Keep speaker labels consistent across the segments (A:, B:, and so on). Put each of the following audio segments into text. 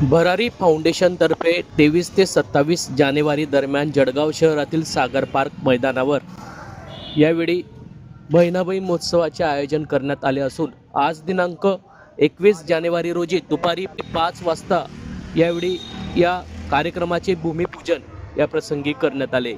A: भरारी फाउंडेशनतर्फे तेवीस ते सत्तावीस जानेवारी दरम्यान जळगाव शहरातील सागर पार्क मैदानावर. यावेळी बहिणाबाई महोत्सवाचे आयोजन करण्यात आले असून आज दिनांक एकवीस जानेवारी रोजी दुपारी पाच वाजता यावेळी या कार्यक्रमाचे भूमिपूजन या प्रसंगी करण्यात आले.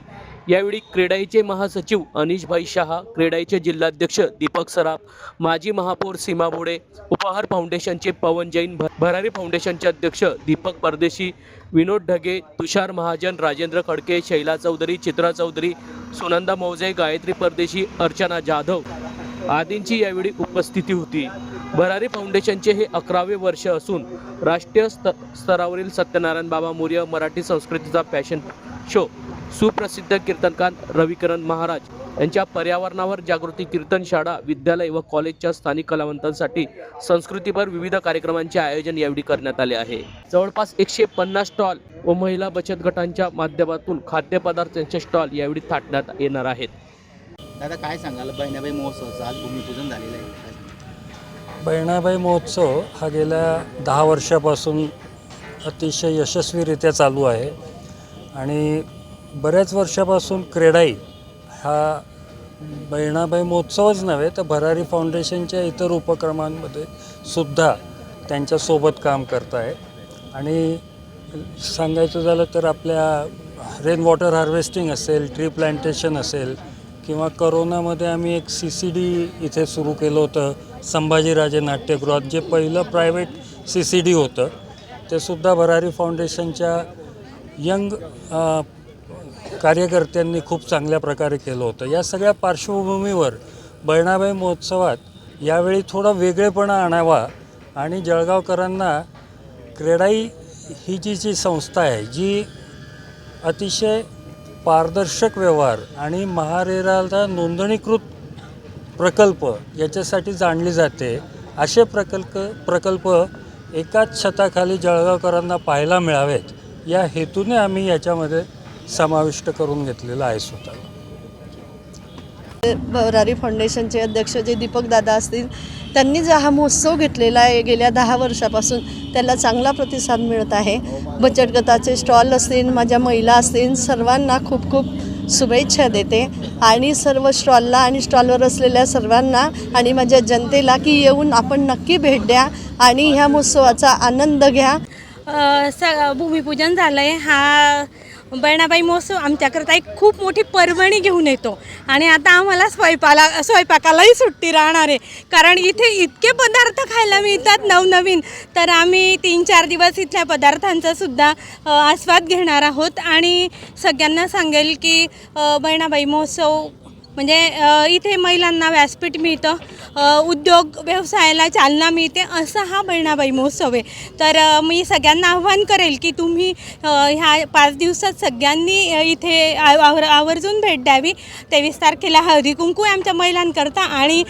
A: यावेळी क्रेडाईचे महासचिव अनिशभाई शहा क्रेडाईचे जिल्हाध्यक्ष दीपक सराफ माजी महापौर सीमा बोडे उपहार फाउंडेशनचे पवन जैन भ- भरारी फाउंडेशनचे अध्यक्ष दीपक परदेशी विनोद ढगे तुषार महाजन राजेंद्र खडके शैला चौधरी चित्रा चौधरी सुनंदा मौजे गायत्री परदेशी अर्चना जाधव आदींची यावेळी उपस्थिती होती. भरारी फाउंडेशनचे हे अकरावे वर्ष असून राष्ट्रीय स्त स्तरावरील सत्यनारायण बाबा मौर्य मराठी संस्कृतीचा फॅशन शो सुप्रसिद्ध कीर्तनकार रविकरण महाराज यांच्या पर्यावरणावर जागृती कीर्तन शाळा विद्यालय व कॉलेजच्या स्थानिक कलावंतांसाठी संस्कृतीपर विविध कार्यक्रमांचे आयोजन यावेळी करण्यात आले आहे. जवळपास एकशे पन्नास स्टॉल व महिला बचत गटांच्या माध्यमातून खाद्यपदार्थांचे स्टॉल यावेळी थाटण्यात येणार आहेत.
B: दादा काय सांगाल? बहिणाबाई महोत्सवाचं आज भूमिपूजन झालेलं आहे.
C: बहिणाबाई महोत्सव हा गेल्या दहा वर्षापासून अतिशय यशस्वीरित्या चालू आहे. आणि बऱ्याच वर्षापासून क्रेडाई हा बहिणाबाई महोत्सवच नव्हे तर भरारी फाउंडेशनच्या इतर उपक्रमांमध्ये सुद्धा त्यांच्यासोबत काम करत आहे. आणि सांगायचं झालं तर आपल्या रेन वॉटर हार्वेस्टिंग असेल ट्री प्लांटेशन असेल किंवा करोनामध्ये आम्ही एक सी सी डी इथे सुरू केलं होतं संभाजीराजे नाट्यगृहात जे पहिलं प्रायव्हेट सी सी डी होतं. ते सुद्धा भरारी फाउंडेशनच्या यंग कार्यकर्त्यांनी खूप चांगल्या प्रकारे केलं होतं. या सगळ्या पार्श्वभूमीवर बहिणाबाई महोत्सवात यावेळी थोडा वेगळेपणा आणावा आणि जळगावकरांना क्रेडाई ही जी जी संस्था आहे जी अतिशय पारदर्शक व्यवहार आणि महारेराला नोंदणीकृत प्रकल्प याच्यासाठी जाणली जाते. असे प्रकल्प प्रकल्प एकाच छताखाली जळगावकरांना पाहायला मिळावेत. या हेतूने आम्ही याच्यामध्ये समाविष्ट करून घेतलेला आहे स्वतःला.
D: भरारी फाउंडेशनचे अध्यक्ष जे दीपक दादा असतील त्यांनी जो हा महोत्सव घेतलेला आहे गेल्या दहा वर्षापासून त्याला चांगला प्रतिसाद मिळत आहे. बचत गटाचे स्टॉल असतील माझ्या महिला असतील सर्वांना खूप खूप शुभेच्छा देते. आणि सर्व स्टॉलला आणि स्टॉलवर असलेल्या सर्वांना आणि माझ्या जनतेला की येऊन आपण नक्की भेट द्या आणि ह्या महोत्सवाचा आनंद घ्या.
E: स भूमिपूजन झालं आहे हा बहिणाबाई महोत्सव आमच्याकरता एक खूप मोठी पर्वणी घेऊन येतो. आणि आता आम्हाला स्वयंपाला स्वयंपाकालाही सुट्टी राहणार आहे. कारण इथे इतके पदार्थ खायला मिळतात नवनवीन. तर आम्ही तीन चार दिवस इथल्या पदार्थांचा सुद्धा आस्वाद घेणार आहोत. आणि सगळ्यांना सांगेल की बहिणाबाई महोत्सव म्हणजे इथे महिलांना व्यासपीठ मिळतं उद्योग व्यवसायाला चालना मिळते असा हा बहिणाबाई महोत्सव आहे. तर मी सगळ्यांना आव्हान करेल की तुम्ही ह्या पाच दिवसात सगळ्यांनी इथे आव- आवर आवर्जून भेट द्यावी. तेवीस तारखेला हळदी कुंकू आमच्या महिलांकरता आणि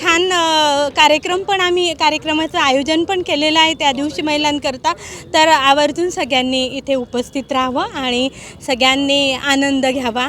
E: छान कार्यक्रम पण आम्ही कार्यक्रमाचं आयोजन पण केलेलं आहे त्या दिवशी महिलांकरता. तर आवर्जून सगळ्यांनी इथे उपस्थित राहावं आणि सगळ्यांनी आनंद घ्यावा.